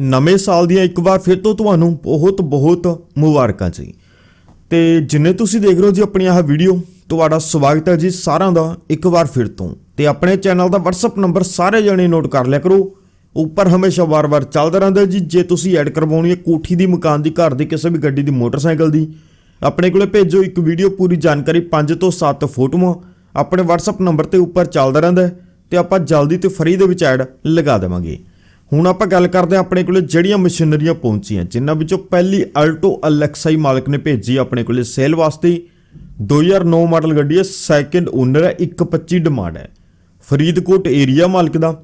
ਨਵੇਂ ਸਾਲ ਦੀਆਂ ਇੱਕ ਵਾਰ ਫਿਰ ਤੋਂ ਤੁਹਾਨੂੰ ਬਹੁਤ ਬਹੁਤ ਮੁਬਾਰਕਾਂ ਜੀ। ਤੇ ਜਿੰਨੇ ਤੁਸੀਂ ਦੇਖ ਰਹੇ ਹੋ ਜੀ ਆਪਣੀ ਆਹ ਵੀਡੀਓ, ਤੁਹਾਡਾ ਸਵਾਗਤ ਹੈ ਜੀ ਸਾਰਿਆਂ ਦਾ ਇੱਕ ਵਾਰ ਫਿਰ ਤੋਂ। ਤੇ ਆਪਣੇ ਚੈਨਲ ਦਾ WhatsApp ਨੰਬਰ ਸਾਰੇ ਜਣੇ ਨੋਟ ਕਰ ਲਿਆ ਕਰੋ। ਉੱਪਰ ਹਮੇਸ਼ਾ ਵਾਰ-ਵਾਰ ਚੱਲਦਾ ਰਹਿੰਦਾ ਜੀ। ਜੇ ਤੁਸੀਂ ਐਡ ਕਰਵਾਉਣੀ ਹੈ ਕੋਠੀ ਦੀ ਮਕਾਨ ਦੀ, ਘਰ ਦੀ, ਕਿਸੇ ਵੀ ਗੱਡੀ ਦੀ, ਮੋਟਰਸਾਈਕਲ ਦੀ, ਆਪਣੇ ਕੋਲੇ ਭੇਜੋ ਇੱਕ ਵੀਡੀਓ ਪੂਰੀ ਜਾਣਕਾਰੀ 5 ਤੋਂ 7 ਫੋਟੋਆਂ। ਆਪਣੇ WhatsApp ਨੰਬਰ ਤੇ ਉੱਪਰ ਚੱਲਦਾ ਰਹਿੰਦਾ ਹੈ ਤੇ ਆਪਾਂ ਜਲਦੀ ਤੇ ਫਰੀ ਦੇ ਵਿੱਚ ਐਡ ਲਗਾ ਦੇਵਾਂਗੇ। ਹੁਣ ਆਪਾਂ ਗੱਲ ਕਰਦੇ ਹਾਂ ਆਪਣੇ ਕੋਲੇ ਜਿਹੜੀਆਂ ਮਸ਼ੀਨਰੀਆਂ ਪਹੁੰਚੀਆਂ, ਜਿਨ੍ਹਾਂ ਵਿੱਚੋਂ ਪਹਿਲੀ ਅਲਟੋ ਅਲੈਕਸਾਈ ਮਾਲਕ ਨੇ ਭੇਜੀ ਆਪਣੇ ਕੋਲੇ ਸੇਲ ਵਾਸਤੇ। 2009 ਮਾਡਲ ਗੱਡੀ ਹੈ ਸੈਕੰਡ ਓਨਰ ਹੈ 125 ਡਿਮਾਂਡ ਹੈ। ਫਰੀਦਕੋਟ ਏਰੀਆ ਮਾਲਕ ਦਾ।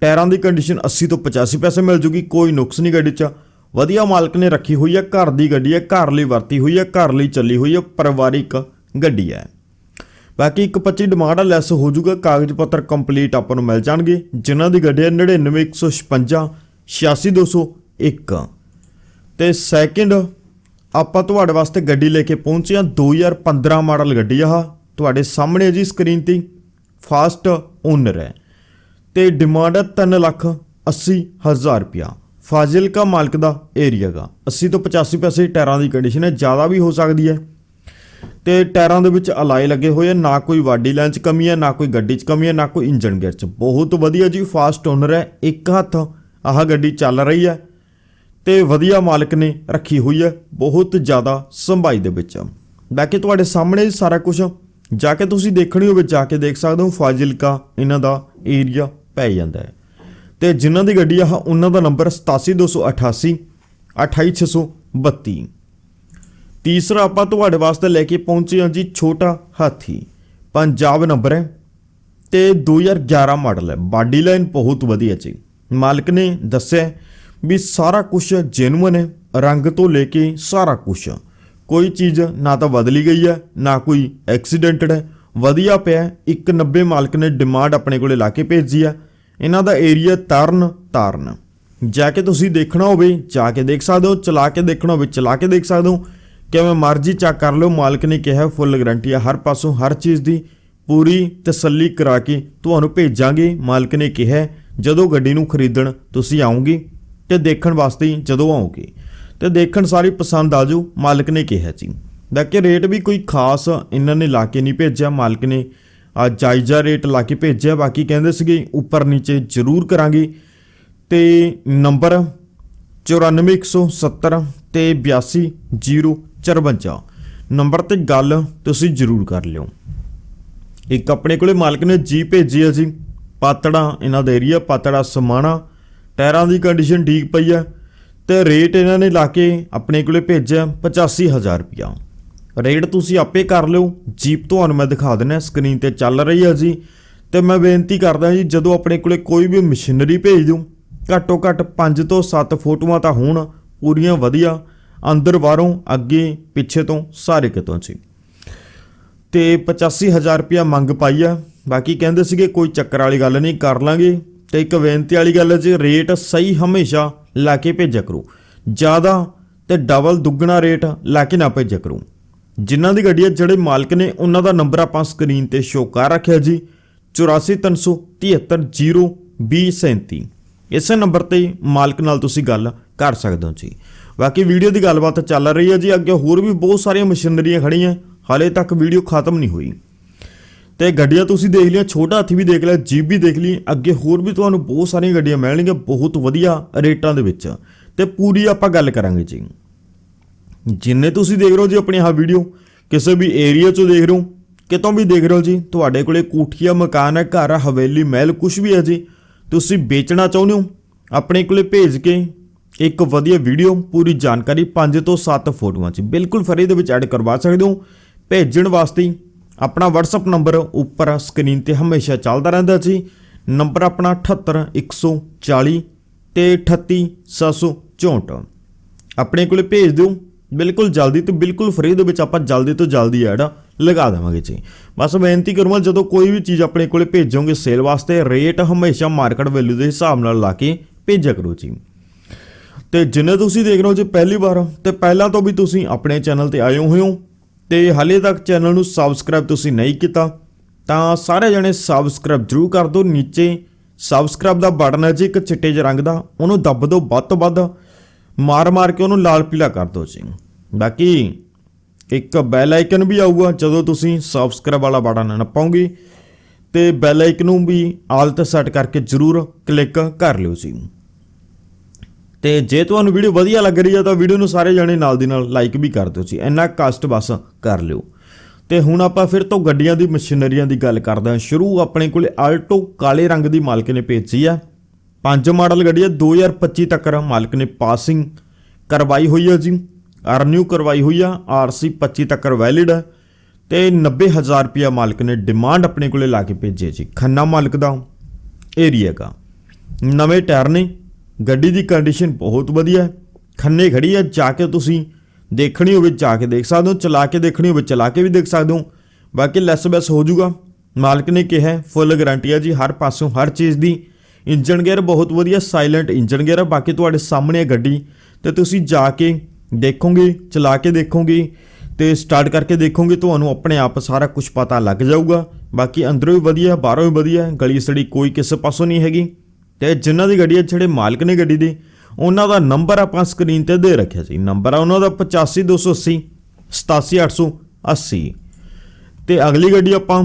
ਟਾਇਰਾਂ ਦੀ ਕੰਡੀਸ਼ਨ 80 ਤੋਂ 85 ਪੈਸੇ ਮਿਲ ਜੂਗੀ, ਕੋਈ ਨੁਕਸ ਨਹੀਂ ਗੱਡੀ 'ਚ। ਵਧੀਆ ਮਾਲਕ ਨੇ ਰੱਖੀ ਹੋਈ ਹੈ, ਘਰ ਦੀ ਗੱਡੀ ਹੈ, ਘਰ ਲਈ ਵਰਤੀ ਹੋਈ ਹੈ, ਘਰ ਲਈ ਚੱਲੀ ਹੋਈ ਹੈ, ਪਰਿਵਾਰਿਕ ਗੱਡੀ ਹੈ। ਬਾਕੀ ਇੱਕ 25 ਡਿਮਾਂਡ ਆ, ਲੈਸ ਹੋ ਜਾਊਗਾ ਕਾਗਜ਼ ਪੱਤਰ ਕੰਪਲੀਟ ਆਪਾਂ ਨੂੰ ਮਿਲ ਜਾਣਗੇ। ਜਿਨ੍ਹਾਂ ਦੀ ਗੱਡੀ ਹੈ 99156 86201 ਤੇ ਸੈਕਿੰਡ ਆਪਾਂ ਤੁਹਾਡੇ ਵਾਸਤੇ ਗੱਡੀ ਲੈ ਕੇ ਪਹੁੰਚੇ ਹਾਂ 2015 ਮਾਡਲ ਗੱਡੀ ਆ ਤੁਹਾਡੇ ਸਾਹਮਣੇ ਹੈ ਜੀ ਸਕਰੀਨ ਤੇ ਫਾਸਟ ਓਨਰ ਹੈ। ਤੇ ਡਿਮਾਂਡ ਹੈ 3 ਲੱਖ 80 ਹਜ਼ਾਰ ਰੁਪਿਆ ਫਾਜ਼ਿਲਕਾ ਮਾਲਕ ਦਾ ਏਰੀਆ ਗਾ। 80 ਤੋਂ 85 ਪੈਸੇ ਟਾਇਰਾਂ ਦੀ ਕੰਡੀਸ਼ਨ ਹੈ, ਜ਼ਿਆਦਾ ਵੀ ਹੋ ਸਕਦੀ ਹੈ। ਤੇ ਟਾਇਰਾਂ ਦੇ ਵਿੱਚ ਅਲਾਈ ਲੱਗੇ ਹੋਏ ਆ। ਨਾ ਕੋਈ ਵਾਡੀ ਲਾਈਨ 'ਚ ਕਮੀ ਹੈ ਨਾ ਕੋਈ ਗੱਡੀ 'ਚ ਕਮੀ ਹੈ ਨਾ ਕੋਈ ਇੰਜਨ ਗੇਅਰ 'ਚ। ਬਹੁਤ ਵਧੀਆ ਜੀ ਫਾਸਟ ਓਨਰ ਹੈ ਇੱਕ ਹੱਥ ਆਹ ਗੱਡੀ ਚੱਲ ਰਹੀ ਹੈ ਤੇ ਵਧੀਆ ਮਾਲਕ ਨੇ ਰੱਖੀ ਹੋਈ ਹੈ ਬਹੁਤ ਜ਼ਿਆਦਾ ਸੰਭਾਈ ਦੇ ਵਿੱਚ ਬਾਕੀ ਤੁਹਾਡੇ ਸਾਹਮਣੇ ਸਾਰਾ ਕੁਝ ਜਾ ਕੇ ਤੁਸੀਂ ਦੇਖਣੀ ਹੋਵੇ, ਜਾ ਕੇ ਦੇਖ ਸਕਦੇ ਹੋ, ਫਾਜ਼ਿਲਕਾ ਇਹਨਾਂ ਦਾ ਏਰੀਆ ਪੈ ਜਾਂਦਾ ਹੈ। ਤੇ ਜਿਨ੍ਹਾਂ ਦੀ ਗੱਡੀ ਆ ਉਹਨਾਂ ਦਾ ਨੰਬਰ 87288 28632 ਤੀਸਰਾ ਆਪਾਂ ਤੁਹਾਡੇ ਵਾਸਤੇ ਲੈ ਕੇ ਪਹੁੰਚੇ ਹਾਂ ਜੀ ਛੋਟਾ ਹਾਥੀ, ਪੰਜਾਬ ਨੰਬਰ ਹੈ ਤੇ 2011 ਮਾਡਲ ਹੈ। ਬਾਡੀ ਲਾਈਨ ਬਹੁਤ ਵਧੀਆ ਜੀ। ਮਾਲਕ ਨੇ ਦੱਸਿਆ ਵੀ ਸਾਰਾ ਕੁਝ ਜੈਨੂਇਨ ਹੈ, ਰੰਗ ਤੋਂ ਲੈ ਕੇ ਸਾਰਾ ਕੁਝ ਕੋਈ ਚੀਜ਼ ਨਾ ਤਾਂ ਬਦਲੀ ਗਈ ਹੈ, ਨਾ ਕੋਈ ਐਕਸੀਡੈਂਟਡ ਹੈ। ਵਧੀਆ ਪਿਆ ਹੈ। 190 ਮਾਲਕ ਨੇ ਡਿਮਾਂਡ ਆਪਣੇ ਕੋਲੇ ਲਾ ਕੇ ਭੇਜੀ ਹੈ। ਇਹਨਾਂ ਦਾ ਏਰੀਆ ਤਰਨ ਤਾਰਨ। ਜਾ ਕੇ ਤੁਸੀਂ ਦੇਖਣਾ ਹੋਵੇ, ਜਾ ਕੇ ਦੇਖ ਸਕਦੇ ਹੋ, ਚਲਾ ਕੇ ਦੇਖਣਾ ਹੋਵੇ, ਚਲਾ ਕੇ ਦੇਖ ਸਕਦੇ ਹੋ। ਕਿਵੇਂ ਮਰਜ਼ੀ ਚੈੱਕ ਕਰ ਲਓ, ਮਾਲਕ ਨੇ ਕਿਹਾ ਫੁੱਲ ਗਾਰੰਟੀ ਹੈ। ਹਰ ਪਾਸੋਂ ਹਰ ਚੀਜ਼ ਦੀ ਪੂਰੀ ਤਸੱਲੀ ਕਰਾ ਕੇ ਤੁਹਾਨੂੰ ਭੇਜਾਂਗੇ, ਮਾਲਕ ਨੇ ਕਿਹਾ ਜਦੋਂ ਗੱਡੀ ਨੂੰ ਖਰੀਦਣ ਤੁਸੀਂ ਆਉਂਗੇ ਤੇ ਦੇਖਣ ਵਾਸਤੇ ਜਦੋਂ ਆਓਗੇ ਤੇ ਦੇਖਣ ਸਾਰੀ ਪਸੰਦ ਆ ਜਾਊ, ਮਾਲਕ ਨੇ ਕਿਹਾ ਜੀ। ਦਾ ਕਿ ਰੇਟ ਵੀ ਕੋਈ ਖਾਸ ਇਹਨਾਂ ਨੇ ਲਾ ਕੇ ਨਹੀਂ ਭੇਜਿਆ, ਮਾਲਕ ਨੇ ਆ ਜਾਇਜ਼ਾ ਰੇਟ ਲਾ ਕੇ ਭੇਜਿਆ, ਬਾਕੀ ਕਹਿੰਦੇ ਸੀਗੇ ਉੱਪਰ ਨੀਚੇ ਜ਼ਰੂਰ ਕਰਾਂਗੇ। ਤੇ ਨੰਬਰ 94170 ਤੇ 82054 ਨੰਬਰ ਤੇ ਗੱਲ ਤੁਸੀਂ ਜ਼ਰੂਰ ਕਰ ਲਿਓ। ਇੱਕ ਆਪਣੇ ਕੋਲੇ ਮਾਲਕ ਨੇ ਜੀ ਭੇਜੀ ਹੈ ਜੀ। ਪਾਤੜਾ, ਇਹਨਾਂ ਦਾ ਏਰੀਆ ਪਾਤੜਾ, ਸਮਾਣਾ। ਟਾਇਰਾਂ ਦੀ ਕੰਡੀਸ਼ਨ ਠੀਕ ਪਈ ਹੈ ਤੇ ਰੇਟ ਇਹਨਾਂ ਨੇ ਲਾ ਕੇ ਆਪਣੇ ਕੋਲੇ ਭੇਜਿਆ 85000 ਰੁਪਇਆ। ਰੇਟ ਤੁਸੀਂ ਆਪੇ ਕਰ ਲਿਓ। ਜੀਪ ਤੁਹਾਨੂੰ ਮੈਂ ਦਿਖਾ ਦਿੰਦਾ ਸਕਰੀਨ ਤੇ ਚੱਲ ਰਹੀ ਹੈ ਜੀ। ਤੇ ਮੈਂ ਬੇਨਤੀ ਕਰਦਾ ਜੀ, ਜਦੋਂ ਆਪਣੇ ਕੋਲੇ ਕੋਈ ਵੀ ਮਸ਼ੀਨਰੀ ਭੇਜ ਦਿਓ, ਘੱਟੋ ਘੱਟ 5 ਤੋਂ 7 ਫੋਟੋਆਂ ਤਾਂ ਹੋਣ, ਪੂਰੀਆਂ ਵਧੀਆ। ਅੰਦਰ ਬਾਹਰੋਂ, ਅੱਗੇ, ਪਿੱਛੇ ਤੋਂ ਸਾਰੇ ਕਿਤੋਂ ਸੀ। ਤੇ 85000 ਰੁਪਇਆ ਮੰਗ ਪਾਈ ਆ। ਬਾਕੀ ਕਹਿੰਦੇ ਸੀਗੇ, ਕੋਈ ਚੱਕਰ ਵਾਲੀ ਗੱਲ ਨਹੀਂ, ਕਰ ਲਾਂਗੇ। ਤੇ ਇੱਕ ਬੇਨਤੀ ਵਾਲੀ ਗੱਲ ਹੈ ਜੀ, ਰੇਟ ਸਹੀ ਹਮੇਸ਼ਾ ਲਾ ਕੇ ਭੇਜਿਆ ਕਰੋ। ਜ਼ਿਆਦਾ ਤੇ ਡਬਲ ਦੁੱਗਣਾ ਰੇਟ ਲਾ ਕੇ ਨਾ ਭੇਜਿਆ ਕਰੋ। ਜਿਨ੍ਹਾਂ ਦੀ ਗੱਡੀ ਹੈ, ਜਿਹੜੇ ਮਾਲਕ ਨੇ, ਉਹਨਾਂ ਦਾ ਨੰਬਰ ਆਪਾਂ ਸਕਰੀਨ ਤੇ ਸ਼ੋ ਕਰ ਰੱਖਿਆ ਜੀ। 8437302037 ਇਸੇ ਨੰਬਰ ਤੇ ਮਾਲਕ ਨਾਲ ਤੁਸੀਂ ਗੱਲ ਕਰ ਸਕਦੇ ਹੋ ਜੀ। ਬਾਕੀ ਵੀਡੀਓ ਦੀ ਗੱਲਬਾਤ ਚੱਲ ਰਹੀ ਹੈ ਜੀ। ਅੱਗੇ ਹੋਰ ਵੀ ਬਹੁਤ ਸਾਰੀਆਂ ਮਸ਼ੀਨਰੀਆਂ ਖੜੀਆਂ ਹਾਲੇ ਤੱਕ ਵੀਡੀਓ ਖਤਮ ਨਹੀਂ ਹੋਈ। ਤੇ ਗੱਡੀਆਂ ਤੁਸੀਂ ਦੇਖ ਲਿਆ ਛੋਟਾ ਹਾਥੀ ਵੀ ਦੇਖ ਲਿਆ, ਜੀਪ ਵੀ ਦੇਖ ਲਈ। ਅੱਗੇ ਹੋਰ ਵੀ ਤੁਹਾਨੂੰ ਬਹੁਤ ਸਾਰੀਆਂ ਗੱਡੀਆਂ ਮਿਲਣਗੀਆਂ, ਬਹੁਤ ਵਧੀਆ ਰੇਟਾਂ ਦੇ ਵਿੱਚ। ਤੇ ਪੂਰੀ ਆਪਾਂ ਗੱਲ ਕਰਾਂਗੇ ਜੀ। ਜਿੰਨੇ ਤੁਸੀਂ ਦੇਖ ਰਹੇ ਹੋ ਜੀ ਆਪਣੀ ਆਹ ਵੀਡੀਓ, ਕਿਸੇ ਵੀ ਏਰੀਆ 'ਚੋਂ ਦੇਖ ਰਹੇ ਹੋ, ਕਿਤੋਂ ਵੀ ਦੇਖ ਰਹੇ ਹੋ ਜੀ, ਤੁਹਾਡੇ ਕੋਲੇ ਕੋਠੀਆ, ਮਕਾਨ ਹੈ, ਘਰ ਹਵੇਲੀ, ਮਹਿਲ ਕੁਝ ਵੀ ਹੈ ਜੀ, ਤੁਸੀਂ ਵੇਚਣਾ ਚਾਹੁੰਦੇ ਹੋ, ਆਪਣੇ ਕੋਲੇ ਭੇਜ ਕੇ ਇੱਕ ਵਧੀਆ ਵੀਡੀਓ, ਪੂਰੀ ਜਾਣਕਾਰੀ 5 ਤੋਂ 7 ਫੋਟੋਆਂ 'ਚ। ਬਿਲਕੁਲ ਫਰੀ ਦੇ ਵਿੱਚ ਐਡ ਕਰਵਾ ਸਕਦੇ ਹੋ। ਭੇਜਣ ਵਾਸਤੇ ਆਪਣਾ WhatsApp ਨੰਬਰ ਉੱਪਰ ਸਕਰੀਨ ਤੇ ਹਮੇਸ਼ਾ ਚੱਲਦਾ ਰਹਿੰਦਾ ਜੀ। ਨੰਬਰ ਆਪਣਾ 78140 ਤੇ 38764 ਆਪਣੇ ਕੋਲੇ ਭੇਜ ਦਿਓ। ਬਿਲਕੁਲ ਜਲਦੀ ਤੇ ਬਿਲਕੁਲ ਫ੍ਰੀ ਦੇ ਵਿੱਚ ਆਪਾਂ ਜਲਦੀ ਤੋਂ ਜਲਦੀ ਐਡ ਲਗਾ ਦੇਵਾਂਗੇ ਜੀ। ਬਸ ਬੇਨਤੀ ਕਰੂੰਗਾ, ਜਦੋਂ ਕੋਈ ਵੀ ਚੀਜ਼ ਆਪਣੇ ਕੋਲੇ ਭੇਜੋਗੇ ਸੇਲ ਵਾਸਤੇ ਰੇਟ ਹਮੇਸ਼ਾ ਮਾਰਕੀਟ ਵੈਲਿਊ ਦੇ ਹਿਸਾਬ ਨਾਲ ਲਾ ਕੇ ਭੇਜਿਆ ਕਰੋ ਜੀ। ਤੇ ਜਿੰਨੇ ਤੁਸੀਂ ਦੇਖ ਰਹੇ ਹੋ ਜੀ ਪਹਿਲੀ ਵਾਰ, ਤੇ ਪਹਿਲਾਂ ਤੋਂ ਵੀ ਤੁਸੀਂ ਆਪਣੇ ਚੈਨਲ ਤੇ ਆਏ ਹੋਏ ਹੋ, ਤੇ ਹਾਲੇ ਤੱਕ ਚੈਨਲ ਨੂੰ ਸਬਸਕ੍ਰਾਈਬ ਤੁਸੀਂ ਨਹੀਂ ਕੀਤਾ, ਤਾਂ ਸਾਰੇ ਜਣੇ ਸਬਸਕ੍ਰਾਈਬ ਜ਼ਰੂਰ ਕਰ ਦਿਓ। ਨੀਚੇ ਸਬਸਕ੍ਰਾਈਬ ਦਾ ਬਟਨ ਹੈ ਜੀ, ਇੱਕ ਚਿੱਟੇ ਜਿਹੇ ਰੰਗ ਦਾ, ਉਹਨੂੰ ਦੱਬ ਦਿਓ ਵੱਧ ਤੋਂ ਵੱਧ। ਮਾਰ ਮਾਰ ਕੇ ਉਹਨੂੰ ਲਾਲ ਪੀਲਾ ਕਰ ਦਿਓ ਜੀ। ਬਾਕੀ ਇੱਕ ਬੈਲ ਆਈਕਨ ਵੀ ਆਊਗਾ, ਜਦੋਂ ਤੁਸੀਂ ਸਬਸਕ੍ਰਾਈਬ ਵਾਲਾ ਬਟਨ ਨਪਾਓਗੇ ਤੇ ਬੈਲ ਆਈਕਨ ਨੂੰ ਵੀ ਆਲ ਤੇ ਸੈੱਟ ਕਰਕੇ ਜਰੂਰ ਕਲਿੱਕ ਕਰ ਲਿਓ ਜੀ। ਤੇ ਜੇ ਤੁਹਾਨੂੰ ਵੀਡੀਓ ਵਧੀਆ ਲੱਗ ਰਹੀ ਹੈ ਤਾਂ ਵੀਡੀਓ ਨੂੰ ਸਾਰੇ ਜਣੇ ਨਾਲ ਦੀ ਨਾਲ ਲਾਈਕ ਵੀ ਕਰ ਦਿਓ ਜੀ। ਇੰਨਾ ਕਸ਼ਟ ਬਸ ਕਰ ਲਿਓ। ਤੇ ਹੁਣ ਆਪਾਂ ਫਿਰ ਤੋਂ ਗੱਡੀਆਂ ਦੀ, ਮਸ਼ੀਨਰੀਆਂ ਦੀ ਗੱਲ ਕਰਦੇ ਹਾਂ। ਸ਼ੁਰੂ ਆਪਣੇ ਕੋਲੇ ਆਲਟੋ ਕਾਲੇ ਰੰਗ ਦੀ ਮਾਲਕ ਨੇ ਭੇਜੀ ਆ। ਪੰਜ ਮਾਡਲ ਗੱਡੀ ਹੈ 2025 ਤੱਕ ਮਾਲਕ ਨੇ ਪਾਸਿੰਗ ਕਰਵਾਈ ਹੋਈ ਹੈ ਜੀ। ਅਰਨਿਊ ਕਰਵਾਈ ਹੋਈ ਆ। ਆਰਸੀ 25 ਤੱਕ ਵੈਲਿਡ ਹੈ ਤੇ 90000 ਰੁਪਿਆ ਮਾਲਕ ਨੇ ਡਿਮਾਂਡ ਆਪਣੇ ਕੋਲੇ ਲਾ ਕੇ ਭੇਜੀ ਜੀ। ਖੰਨਾ ਮਾਲਕ ਦਾ ਏਰੀਆ ਦਾ ਨਵੇਂ ਟਾਇਰ ਨੇ। ਗੱਡੀ ਦੀ ਕੰਡੀਸ਼ਨ ਬਹੁਤ ਵਧੀਆ ਖੰਨੇ ਖੜੀ ਹੈ ਜਾ ਕੇ ਤੁਸੀਂ ਦੇਖਣੀ ਹੋਵੇ, ਜਾ ਕੇ ਦੇਖ ਸਕਦੇ ਹੋ, ਚਲਾ ਕੇ ਦੇਖਣੀ ਹੋਵੇ, ਚਲਾ ਕੇ ਵੀ ਦੇਖ ਸਕਦੇ ਹੋ। ਬਾਕੀ ਲੈਸ ਬੈਸ ਹੋ ਜਾਊਗਾ। ਮਾਲਕ ਨੇ ਕਿਹਾ ਫੁੱਲ ਗਾਰੰਟੀ ਹੈ ਜੀ, ਹਰ ਪਾਸੋਂ ਹਰ ਚੀਜ਼ ਦੀ। ਇੰਜਨ ਗੇਅਰ ਬਹੁਤ ਵਧੀਆ ਸਾਇਲੈਂਟ ਇੰਜਨ ਗੇਅਰ ਹੈ ਬਾਕੀ ਤੁਹਾਡੇ ਸਾਹਮਣੇ ਹੈ ਗੱਡੀ, ਤੇ ਤੁਸੀਂ ਜਾ ਕੇ ਦੇਖੋਗੇ, ਚਲਾ ਕੇ ਦੇਖੋਗੇ, ਤੇ ਸਟਾਰਟ ਕਰਕੇ ਦੇਖੋਗੇ, ਤੁਹਾਨੂੰ ਆਪਣੇ ਆਪ ਸਾਰਾ ਕੁਝ ਪਤਾ ਲੱਗ ਜਾਊਗਾ। ਬਾਕੀ ਅੰਦਰੋਂ ਵੀ ਵਧੀਆ, ਬਾਹਰੋਂ ਵੀ ਵਧੀਆ, ਗਲੀ ਸੜੀ ਕੋਈ ਕਿਸੇ ਪਾਸੋਂ ਨਹੀਂ ਹੈਗੀ। ਤੇ ਜਿਨ੍ਹਾਂ ਦੀ ਗੱਡੀ ਹੈ ਜਿਹੜੇ ਮਾਲਕ ਨੇ ਗੱਡੀ ਦੇ, ਉਹਨਾਂ ਦਾ ਨੰਬਰ ਆਪਾਂ ਸਕਰੀਨ ਤੇ ਦੇ ਰੱਖਿਆ ਸੀ। ਨੰਬਰ ਆ ਉਹਨਾਂ ਦਾ 85280 87880 ਤੇ ਅਗਲੀ ਗੱਡੀ ਆਪਾਂ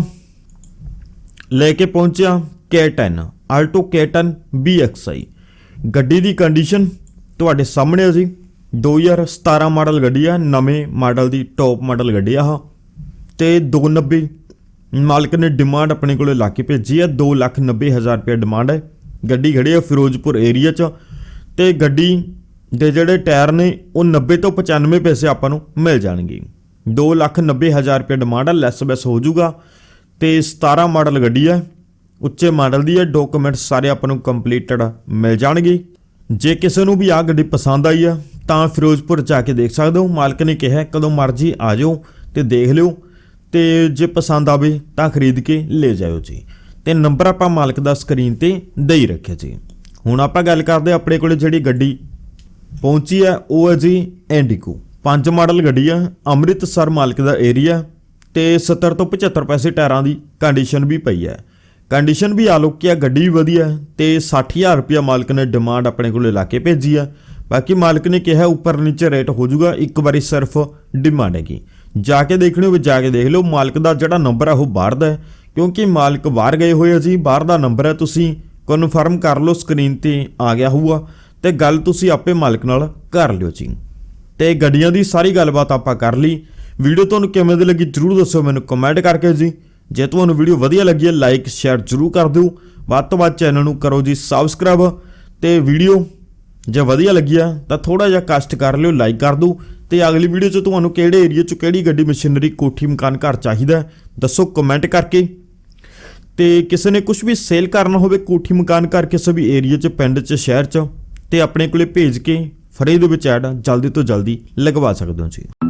ਲੈ ਕੇ ਪਹੁੰਚਿਆ K10 ਆਲਟੋ K10 BXI ਗੱਡੀ ਦੀ ਕੰਡੀਸ਼ਨ ਤੁਹਾਡੇ ਸਾਹਮਣੇ ਆ ਜੀ। 2017 ਮਾਡਲ ਗੱਡੀ ਆ, ਨਵੇਂ ਮਾਡਲ ਦੀ ਟੌਪ ਮਾਡਲ ਗੱਡੀ ਆ ਆਹ। ਤੇ 290 ਮਾਲਕ ਨੇ ਡਿਮਾਂਡ ਆਪਣੇ ਕੋਲੇ ਲਾ ਕੇ ਭੇਜੀ ਆ 290000 ਰੁਪਏ ਡਿਮਾਂਡ ਹੈ। ਗੱਡੀ ਖੜੀ ਆ ਫਿਰੋਜ਼ਪੁਰ ਏਰੀਆ 'ਚ ਤੇ ਗੱਡੀ ਦੇ ਜਿਹੜੇ ਟਾਇਰ ਨੇ, ਉਹ 90 ਤੋਂ 95 ਪੈਸੇ ਆਪਾਂ ਨੂੰ ਮਿਲ ਜਾਣਗੇ। 290000 ਰੁਪਏ ਡਿਮਾਂਡ ਆ ਲੈਸ ਬੈਸ ਹੋ ਜਾਊਗਾ ਤੇ 17 ਮਾਡਲ ਗੱਡੀ ਹੈ ਉੱਚੇ ਮਾਡਲ ਦੀ ਹੈ ਡਾਕੂਮੈਂਟ ਸਾਰੇ ਆਪਾਂ ਨੂੰ ਕੰਪਲੀਟਡ ਮਿਲ ਜਾਣਗੇ। ਜੇ ਕਿਸੇ ਨੂੰ ਵੀ ਆ ਗੱਡੀ ਪਸੰਦ ਆਈ ਆ, ਤਾਂ ਫਿਰੋਜ਼ਪੁਰ ਜਾ ਕੇ ਦੇਖ ਸਕਦੇ ਹੋ। ਮਾਲਕ ਨੇ ਕਿਹਾ, ਕਦੋਂ ਮਰਜ਼ੀ ਆ ਜਾਓ ਤੇ ਦੇਖ ਲਿਓ ਤੇ ਜੇ ਪਸੰਦ ਆਵੇ ਤਾਂ ਖਰੀਦ ਕੇ ਲੈ ਜਾਇਓ ਜੀ। ਤੇ ਨੰਬਰ ਆਪਾਂ ਮਾਲਕ ਦਾ ਸਕਰੀਨ ਤੇ ਦੇ ਹੀ ਰੱਖਿਆ ਜੀ। ਹੁਣ ਆਪਾਂ ਗੱਲ ਕਰਦੇ ਆਪਣੇ ਕੋਲੇ ਜਿਹੜੀ ਗੱਡੀ ਪਹੁੰਚੀ ਹੈ, ਉਹ ਹੈ ਜੀ ਐਂਡੀਕੋ ਪੰਜ ਮਾਡਲ ਗੱਡੀ ਆ, ਅੰਮ੍ਰਿਤਸਰ ਮਾਲਕ ਦਾ ਏਰੀਆ ਤੇ 70 ਤੋਂ 75 ਪੈਸੇ ਟਾਇਰਾਂ ਦੀ ਕੰਡੀਸ਼ਨ ਵੀ ਪਈ ਹੈ। ਕੰਡੀਸ਼ਨ ਵੀ ਆਲੋਕਿਆ ਗੱਡੀ ਵੀ ਵਧੀਆ ਹੈ ਤੇ 60000 ਰੁਪਇਆ ਮਾਲਕ ਨੇ ਡਿਮਾਂਡ ਆਪਣੇ ਕੋਲੇ ਲਾ ਕੇ ਭੇਜੀ ਆ। ਬਾਕੀ ਮਾਲਕ ਨੇ ਕਿਹਾ ਉੱਪਰ ਨੀਚੇ ਰੇਟ ਹੋ ਜਾਊਗਾ, ਇੱਕ ਵਾਰੀ ਸਿਰਫ ਡਿਮਾਂਡ ਹੈਗੀ। ਜਾ ਕੇ ਦੇਖਣੀ ਹੋਵੇ, ਜਾ ਕੇ ਦੇਖ ਲਿਓ, ਮਾਲਕ ਦਾ ਜਿਹੜਾ ਨੰਬਰ ਆ, ਉਹ ਬਾਹਰ ਦਾ ਕਿਉਂਕਿ ਮਾਲਕ ਬਾਹਰ ਗਏ ਹੋਏ ਆ ਜੀ, ਬਾਹਰ ਦਾ ਨੰਬਰ ਹੈ, ਤੁਸੀਂ ਕਨਫਰਮ ਕਰ ਲਓ ਸਕਰੀਨ ਤੇ ਆ ਗਿਆ ਹੋਊਗਾ। ਤੇ ਗੱਲ ਤੁਸੀਂ ਆਪੇ ਮਾਲਕ ਨਾਲ ਕਰ ਲਿਓ ਜੀ। ਤੇ ਗੱਡੀਆਂ ਦੀ ਸਾਰੀ ਗੱਲਬਾਤ ਆਪਾਂ ਕਰ ਲਈ। ਵੀਡੀਓ ਤੁਹਾਨੂੰ ਕਿਵੇਂ ਦੀ ਲੱਗੀ ਜਰੂਰ ਦੱਸੋ ਮੈਨੂੰ ਕਮੈਂਟ ਕਰਕੇ ਜੀ। ਜੇ ਤੁਹਾਨੂੰ ਵੀਡੀਓ ਵਧੀਆ ਲੱਗੀ ਹੈ ਲਾਈਕ ਸ਼ੇਅਰ ਜਰੂਰ ਕਰ ਦਿਓ। ਵੱਧ ਤੋਂ ਵੱਧ ਚੈਨਲ ਨੂੰ ਕਰੋ ਜੀ ਸਬਸਕ੍ਰਾਈਬ ਤੇ ਵੀਡੀਓ ਜੇ ਵਧੀਆ ਲੱਗਿਆ ਤਾਂ ਥੋੜਾ ਜਿਹਾ ਕਸ਼ਟ ਕਰ ਲਿਓ ਲਾਈਕ ਕਰ ਦਿਓ। ਤੇ ਅਗਲੀ ਵੀਡੀਓ 'ਚ ਤੁਹਾਨੂੰ ਕਿਹੜੇ ਏਰੀਆ 'ਚ ਕਿਹੜੀ ਗੱਡੀ ਮਸ਼ੀਨਰੀ ਕੋਠੀ ਮਕਾਨ ਘਰ ਚਾਹੀਦਾ ਦੱਸੋ ਕਮੈਂਟ ਕਰਕੇ। ਤੇ ਕਿਸੇ ਨੇ ਕੁਝ ਵੀ ਸੇਲ ਕਰਨਾ ਹੋਵੇ ਕੋਠੀ ਮਕਾਨ ਘਰ ਕਿਸੇ ਵੀ ਏਰੀਆ 'ਚ, ਪਿੰਡ 'ਚ, ਸ਼ਹਿਰ 'ਚ, ਤੇ ਆਪਣੇ ਕੋਲੇ ਭੇਜ ਕੇ ਫਰੇ ਦੇ ਵਿੱਚ ਐਡ ਜਲਦੀ ਤੋਂ ਜਲਦੀ ਲਗਵਾ ਸਕਦੇ ਹੋ ਜੀ